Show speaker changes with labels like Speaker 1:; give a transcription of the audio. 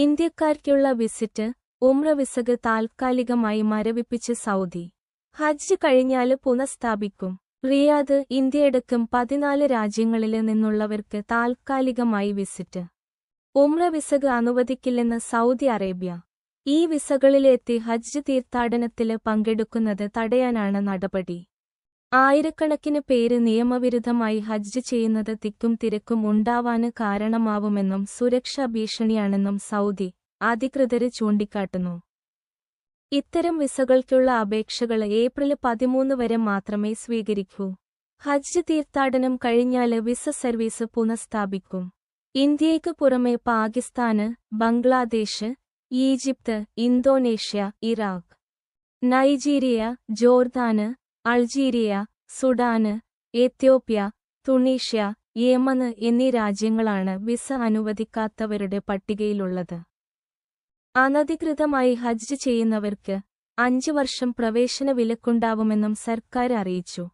Speaker 1: ഇന്ത്യക്കാർക്കുള്ള visit Umrah വിസക് താൽക്കാലികമായി മരവിപ്പിച്ച് Saudi. ഹജ്ജ് കഴിഞ്ഞാൽ പുനഃസ്ഥാപിക്കും. Riyadh ഇന്ത്യയടക്കം പതിനാല് രാജ്യങ്ങളിൽ നിന്നുള്ളവർക്ക് താൽക്കാലികമായി വിസിറ്റ്. ഉമ്ര വിസക് അനുവദിക്കില്ലെന്ന് സൗദി അറേബ്യ. ഈ വിസകളിലെത്തി ഹജ്ജ് തീർത്ഥാടനത്തിൽ പങ്കെടുക്കുന്നത് തടയാനാണ് നടപടി. ആയിരക്കണക്കിന് പേര് നിയമവിരുദ്ധമായി ഹജ്ജ് ചെയ്യുന്നത് തിക്കും തിരക്കും ഉണ്ടാവാന് കാരണമാവുമെന്നും സുരക്ഷാ ഭീഷണിയാണെന്നും സൗദി അധികൃതർ ചൂണ്ടിക്കാട്ടുന്നു. ഇത്തരം വിസകൾക്കുള്ള അപേക്ഷകൾ ഏപ്രിൽ പതിമൂന്ന് വരെ മാത്രമേ സ്വീകരിക്കൂ. ഹജ്ജ് തീർത്ഥാടനം കഴിഞ്ഞാൽ വിസ സർവീസ് പുനഃസ്ഥാപിക്കും. ഇന്ത്യയ്ക്ക് പുറമെ Pakistan Bangladesh Egypt Indonesia Iraq Nigeria Jordan Algeria Sudan Ethiopia Tunisia Yemen എന്നീ രാജ്യങ്ങളാണ് വിസ അനുവദിക്കാത്തവരുടെ പട്ടികയിലുള്ളത്. അനധികൃതമായി ഹജ്ജ് ചെയ്യുന്നവർക്ക് അഞ്ചു വർഷം പ്രവേശന വിലക്കുണ്ടാവുമെന്നും സർക്കാർ അറിയിച്ചു.